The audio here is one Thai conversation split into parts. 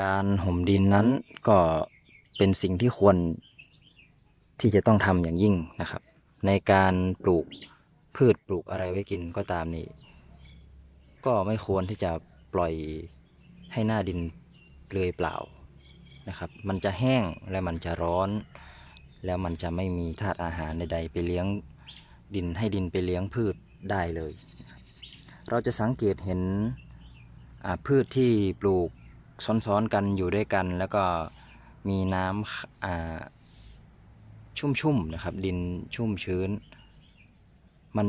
การห่มดินนั้นก็เป็นสิ่งที่ควรที่จะต้องทำอย่างยิ่งนะครับ ในการปลูกพืชปลูกอะไรไว้กินก็ตามนี่ก็ไม่ควรที่จะปล่อยให้หน้าดินเปลือยเปล่านะครับ มันจะแห้งและมันจะร้อน แล้วมันจะไม่มีธาตุอาหารใดๆไปเลี้ยงดินให้ดินไปเลี้ยงพืชได้เลย เราจะสังเกตเห็นพืชที่ปลูก ซ้อนๆกันอยู่ด้วยกัน แล้วก็มีน้ำชุ่มๆนะครับ ดินชุ่มชื้น มัน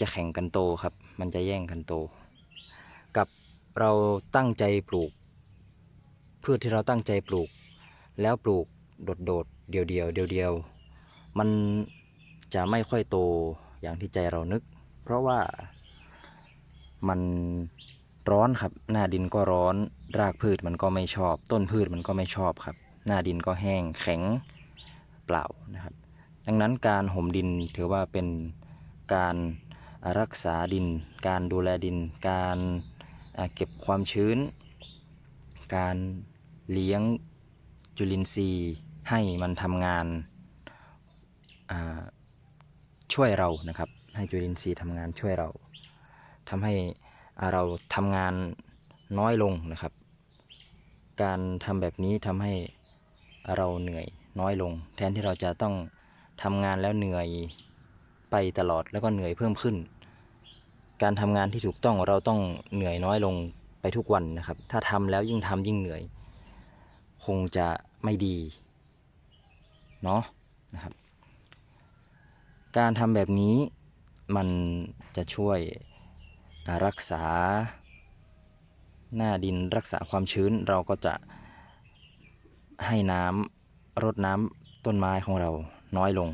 จะแข่งกันโตครับ มันจะแย่งกันโต กับเราตั้งใจปลูกพืชที่เราตั้งใจปลูก แล้วปลูกโดดๆเดียวๆเดียวๆมันจะไม่ค่อยโตอย่างที่ใจเรานึก เพราะว่ามัน ร้อนครับ หน้าดินก็ร้อน รากพืชมันก็ไม่ชอบ ต้นพืชมันก็ไม่ชอบครับ หน้าดินก็แห้งแข็งเปล่านะครับ ดังนั้นการห่มดินถือว่าเป็นการรักษาดิน การดูแลดิน การเก็บความชื้น การเลี้ยงจุลินทรีย์ให้มันทำงานช่วยเรานะครับ ให้จุลินทรีย์ทำงานช่วยเราทำให้ เราทำงานน้อยลงนะครับ การทำแบบนี้ทำให้เราเหนื่อยน้อยลง แทนที่เราจะต้องทำงานแล้วเหนื่อยไปตลอดแล้วก็เหนื่อยเพิ่มขึ้น การทำงานที่ถูกต้องเราต้องเหนื่อยน้อยลงไปทุกวันนะครับ ถ้าทำแล้วยิ่งทำยิ่งเหนื่อย คงจะไม่ดีเนาะนะครับ การทำแบบนี้มันจะช่วย รักษาหน้าดินรักษาความชื้นเราก็จะให้น้ำรดน้ำต้นไม้ของเราน้อยลง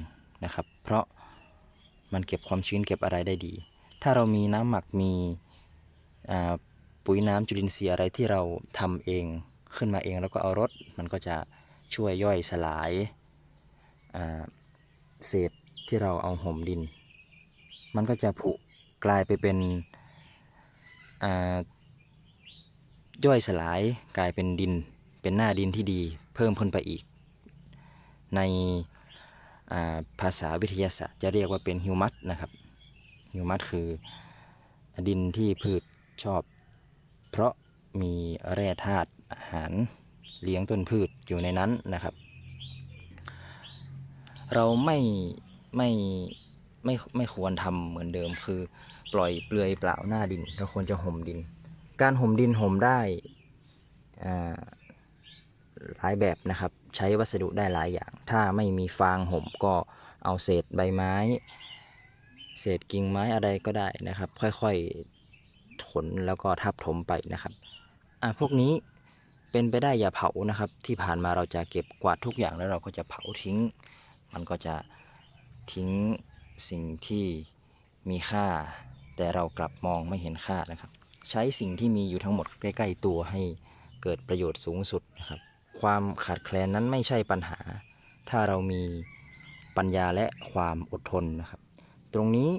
นะครับ เพราะมันเก็บความชื้นเก็บอะไรได้ดี ถ้าเรามีน้ำหมักมีปุ๋ยน้ำจุลินทรีย์อะไรที่เราทำเองขึ้นมาเองแล้วก็เอารดมันก็จะช่วยย่อยสลายเศษที่เราเอาห่มดิน มันก็จะผุกลายไปเป็น ย่อยสลายกลายเป็นดินเป็นหน้าดินที่ดี เพิ่มขึ้นไปอีก ในาภาษาวิทยาศาสตร์จะเรียกว่าเป็นฮิวมัสนะครับฮิวมัสคือดินที่พืชชอบ เพราะมีแร่ธาตุอาหารเลี้ยงต้นพืชอยู่ในนั้นนะครับ เราไม่ไม่ไม่ไม่ควรทำเหมือนเดิมคือ ปล่อยเปลือยเปล่าหน้าดิน เราควรจะห่มดิน การห่มดินห่มได้หลายแบบนะครับ ใช้วัสดุได้หลายอย่าง ถ้าไม่มีฟางห่มก็เอาเศษใบไม้ เศษกิ่งไม้อะไรก็ได้นะครับ ค่อยๆถนแล้วก็ทับถมไปนะครับอะพวกนี้เป็นไปได้อย่าเผานะครับ ที่ผ่านมาเราจะเก็บกวาดทุกอย่างแล้วเราก็จะเผาทิ้ง มันก็จะทิ้งสิ่งที่มีค่า แต่เรากลับมองไม่เห็นค่านะครับ ใช้สิ่งที่มีอยู่ทั้งหมดใกล้ ๆ ตัวให้เกิดประโยชน์สูงสุดนะครับ ความขาดแคลนนั้นไม่ใช่ปัญหา ถ้าเรามีปัญญาและความอดทนนะครับ ตรงนี้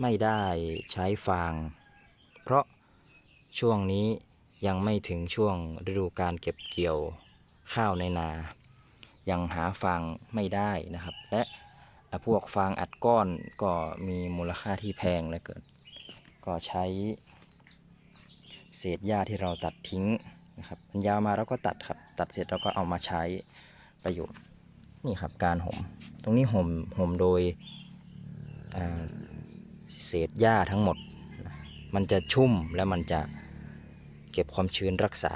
ไม่ได้ใช้ฟาง เพราะช่วงนี้ยังไม่ถึงช่วงฤดูการเก็บเกี่ยวข้าวในนา ยังหาฟางไม่ได้นะครับ และ พวกฟางอัดก้อนก็มีมูลค่าที่แพงเหลือเกินก็ใช้เศษหญ้าที่เราตัดทิ้งนะครับมันยาวมาเราก็ตัดครับ ตัดเสร็จเราก็เอามาใช้ประโยชน์นี่ครับการห่ม ตรงนี้ห่มห่มโดยเศษหญ้าทั้งหมด มันจะชุ่มและมันจะเก็บความชื้นรักษา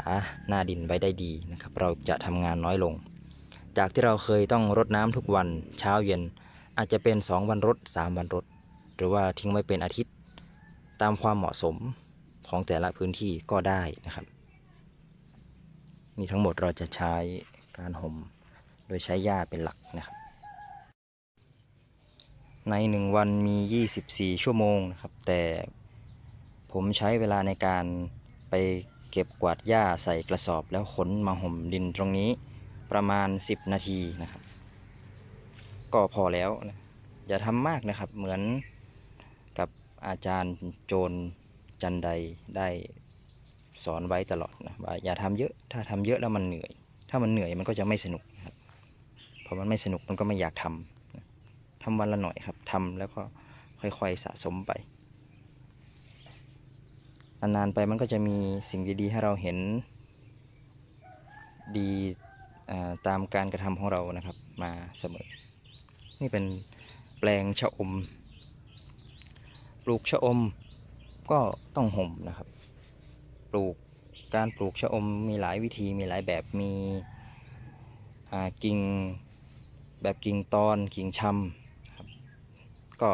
หน้าดินไว้ได้ดีนะครับ เราจะทำงานน้อยลง จากที่เราเคยต้องรดน้ำทุกวันเช้าเย็น อาจจะเป็น 2 วันรด3วันรดหรือว่าทิ้งไว้เป็นอาทิตย์ ตามความเหมาะสมของแต่ละพื้นที่ก็ได้นะครับนี่ทั้งหมดเราจะใช้การห่มโดยใช้หญ้าเป็นหลักนะครับ ใน 1 วันมี 24 ชั่วโมงนะครับ แต่ผมใช้เวลาในการไปเก็บกวาดหญ้าใส่กระสอบแล้วขนมาห่มดินตรงนี้ประมาณ 10 นาทีนะครับ ก็พอแล้วนะอย่าทำมากนะครับ เหมือนกับอาจารย์โจรจันไดได้สอนไว้ตลอดนะว่าอย่าทำเยอะถ้าทำเยอะแล้วมันเหนื่อย ถ้ามันเหนื่อยมันก็จะไม่สนุกครับพอมันไม่สนุกมันก็ไม่อยากทำทำวันละหน่อยครับทำแล้วก็ค่อยๆสะสมไปนานๆไปมันก็จะมีสิ่งดีๆให้เราเห็นดีตามการกระทำของเรานะครับมาเสมอ นี่เป็นแปลงชะอม ปลูกชะอมก็ต้องห่มนะครับ ปลูกการปลูกชะอมมีหลายวิธีมีหลายแบบมีกิ่งแบบกิ่งตอนกิ่งชำครับก็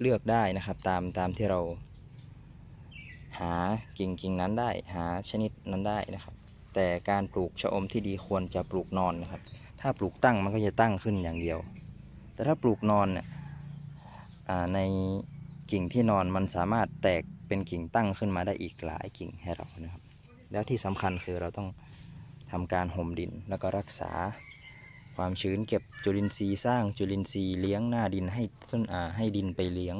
เลือกได้นะครับตามตามที่เรา หากิ่งกิ่งนั้นได้ หาชนิดนั้นได้นะครับ แต่การปลูกชะอมที่ดีควรจะปลูกนอนนะครับ ถ้าปลูกตั้งมันก็จะตั้งขึ้นอย่างเดียว แต่ถ้าปลูกนอนเนี่ยอ่าในกิ่งที่นอนมันสามารถแตกเป็นกิ่งตั้งขึ้นมาได้อีกหลายกิ่งให้เรานะครับ แล้วที่สำคัญคือเราต้องทำการห่มดินแล้วก็รักษาความชื้นเก็บจุลินทรีย์สร้างจุลินทรีย์เลี้ยงหน้าดินให้ต้นอาให้ดินไปเลี้ยง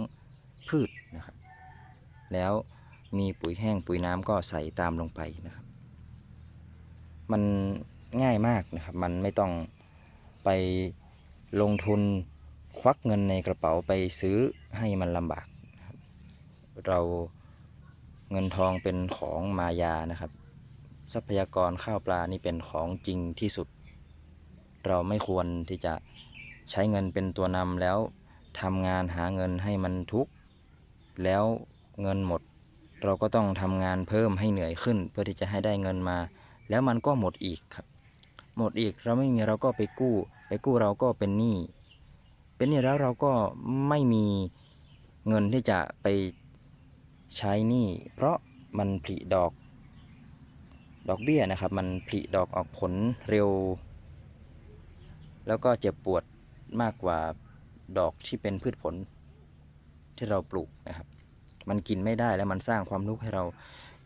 พืชนะครับ แล้วมีปุ๋ยแห้งปุ๋ยน้ำก็ใส่ตามลงไปนะครับ มันง่ายมากนะครับ มันไม่ต้องไป ลงทุนควักเงินในกระเป๋าไปซื้อให้มันลำบาก เราเงินทองเป็นของมายานะครับ ทรัพยากรข้าวปลานี่เป็นของจริงที่สุด เราไม่ควรที่จะใช้เงินเป็นตัวนำแล้วทำงานหาเงินให้มันทุกข์แล้วเงินหมด เราก็ต้องทำงานเพิ่มให้เหนื่อยขึ้น เพื่อที่จะให้ได้เงินมา แล้วมันก็หมดอีกครับ หมดอีกเราไม่มีเราก็ไปกู้ กู้เราก็เป็นหนี้เป็นหนี้แล้วเราก็ไม่มีเงินที่จะไปใช้หนี้เพราะมันผลิดอกดอกเบี้ยนะครับ มันผลิดอกออกผลเร็ว แล้วก็เจ็บปวดมากกว่าดอกที่เป็นพืชผลที่เราปลูกนะครับ มันกินไม่ได้แล้วมันสร้างความทุกข์ให้เรา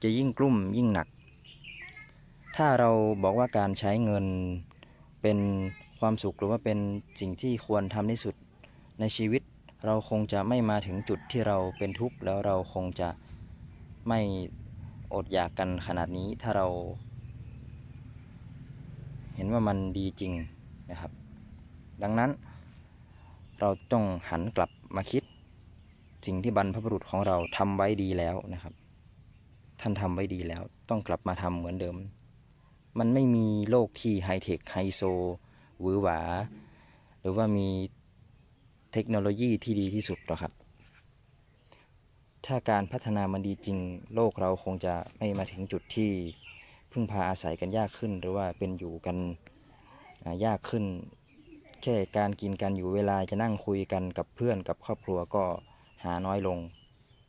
จะยิ่งกลุ้มยิ่งหนัก ถ้าเราบอกว่าการใช้เงินเป็น ความสุขหรือว่าเป็นสิ่งที่ควรทำที่สุดในชีวิต เราคงจะไม่มาถึงจุดที่เราเป็นทุกข์แล้วเราคงจะไม่อดอยากกันขนาดนี้ถ้าเรา เห็นว่ามันดีจริงนะครับ ดังนั้น เราต้องหันกลับมาคิด สิ่งที่บรรพบุรุษของเราทำไว้ดีแล้วนะครับ ท่านทำไว้ดีแล้ว ต้องกลับมาทำเหมือนเดิม มันไม่มีโลกที่ไฮเทคไฮโซ หวือหวา หรือว่ามีเทคโนโลยีที่ดีที่สุดหรอกครับ ถ้าการพัฒนามันดีจริง โลกเราคงจะไม่มาถึงจุดที่พึ่งพาอาศัยกันยากขึ้น หรือว่าเป็นอยู่กันยากขึ้น แค่การกินกันอยู่เวลาจะนั่งคุยกันกับเพื่อนกับครอบครัวก็หาน้อยลง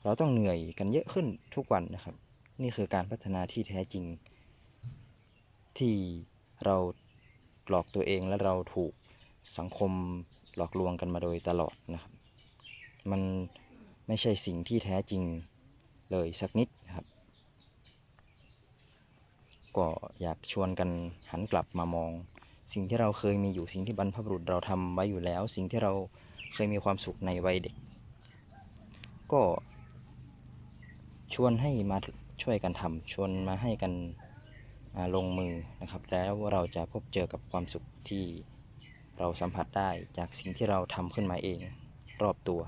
เราต้องเหนื่อยกันเยอะขึ้นทุกวันนะครับ นี่คือการพัฒนาที่แท้จริงที่เรา หลอกตัวเองและเราถูกสังคมหลอกลวงกันมาโดยตลอดนะครับ มันไม่ใช่สิ่งที่แท้จริงเลยสักนิดนะครับ ก็อยากชวนกันหันกลับมามอง สิ่งที่เราเคยมีอยู่สิ่งที่บรรพบุรุษเราทำไว้อยู่แล้ว สิ่งที่เราเคยมีความสุขในวัยเด็ก ก็ชวนให้มาช่วยกันทำชวนมาให้กัน ลงมือนะครับ แล้วเราจะพบเจอกับความสุขที่เราสัมผัสได้จากสิ่งที่เราทำขึ้นมาเองรอบตัว